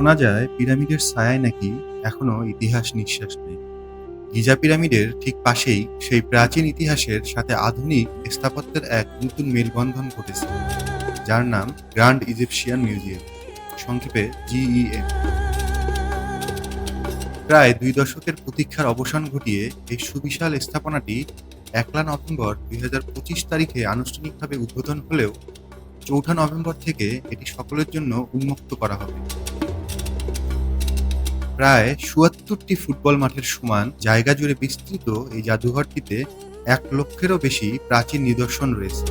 শোনা যায়, পিরামিডের ছায়ায় নাকি এখনও ইতিহাস নিঃশ্বাস নেই। গিজা পিরামিডের ঠিক পাশেই সেই প্রাচীন ইতিহাসের সাথে আধুনিক স্থাপত্যের এক নতুন মেলবন্ধন ঘটেছে, যার নাম গ্র্যান্ড ইজিপশিয়ান মিউজিয়াম, সংক্ষেপে জিইএম প্রায় দুই দশকের প্রতীক্ষার অবসান ঘটিয়ে এই সুবিশাল স্থাপনাটি একলা নভেম্বর দুই হাজার পঁচিশ তারিখে আনুষ্ঠানিকভাবে উদ্বোধন হলেও চৌঠা নভেম্বর থেকে এটি সকলের জন্য উন্মুক্ত করা হবে। প্রায় চুয়াত্তরটি ফুটবল মাঠের সমান জায়গা জুড়ে বিস্তৃত এই জাদুঘরটিতে এক লক্ষেরও বেশি প্রাচীন নিদর্শন রয়েছে।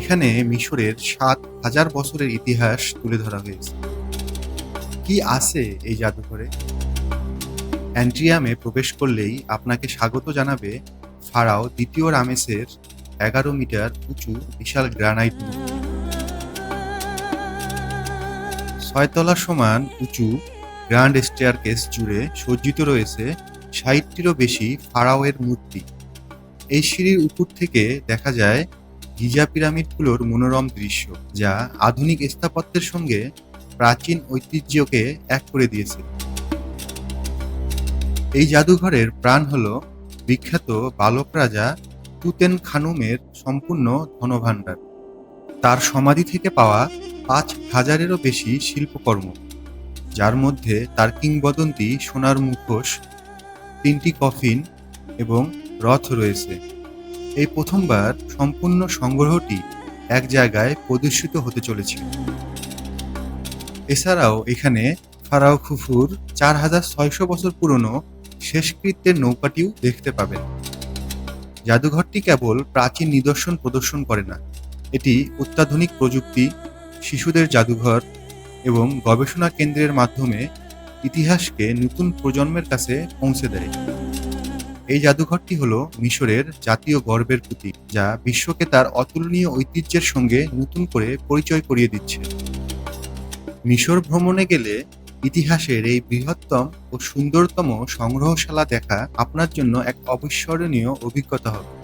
এখানে মিশরের সাত হাজার বছরের ইতিহাস তুলে ধরা হয়েছে। কি আছে এই জাদুঘরে? অ্যান্ট্রিয়ামে প্রবেশ করলেই আপনাকে স্বাগত জানাবে ফারাও দ্বিতীয় রামেসের এগারো মিটার উঁচু বিশাল গ্রানাইট মূর্তি। ছয়তলা সমান উঁচু গ্র্যান্ড স্টেয়ারকেস জুড়ে সজ্জিত রয়েছে ষাটটিরও বেশি ফারাওয়ের মূর্তি। এই সিঁড়ির উপর থেকে দেখা যায় গিজা পিরামিডগুলোর মনোরম দৃশ্য, যা আধুনিক স্থাপত্যের সঙ্গে প্রাচীন ঐতিহ্যকে এক করে দিয়েছে। এই জাদুঘরের প্রাণ হল বিখ্যাত বালক রাজা তুতেন খানুমের সম্পূর্ণ ধনভাণ্ডার। তার সমাধি থেকে পাওয়া পাঁচ হাজারেরও বেশি শিল্পকর্ম, যার মধ্যে তার কিংবদন্তি সোনার মুখোশ, তিনটি কফিন এবং রথ রয়েছে। এই প্রথমবার সম্পূর্ণ সংগ্রহটি এক জায়গায় প্রদর্শিত হতে চলেছে। এছাড়াও এখানে ফারাও খুফুর চার হাজার ছয়শো বছর পুরনো শেষকৃত্যের নৌকাটিও দেখতে পাবেন। জাদুঘরটি কেবল প্রাচীন নিদর্শন প্রদর্শন করে না, এটি অত্যাধুনিক প্রযুক্তি শিশুদের জাদুঘর এবং গবেষণা কেন্দ্রের মাধ্যমে ইতিহাসকে নতুন প্রজন্মের কাছে পৌঁছে দেয়। এই জাদুঘরটি হল মিশরের জাতীয় গর্বের প্রতীক, যা বিশ্বকে তার অতুলনীয় ঐতিহ্যের সঙ্গে নতুন করে পরিচয় করিয়ে দিচ্ছে। মিশর ভ্রমণে গেলে ইতিহাসের এই বৃহত্তম ও সুন্দরতম সংগ্রহশালা দেখা আপনার জন্য এক অবিস্মরণীয় অভিজ্ঞতা হবে।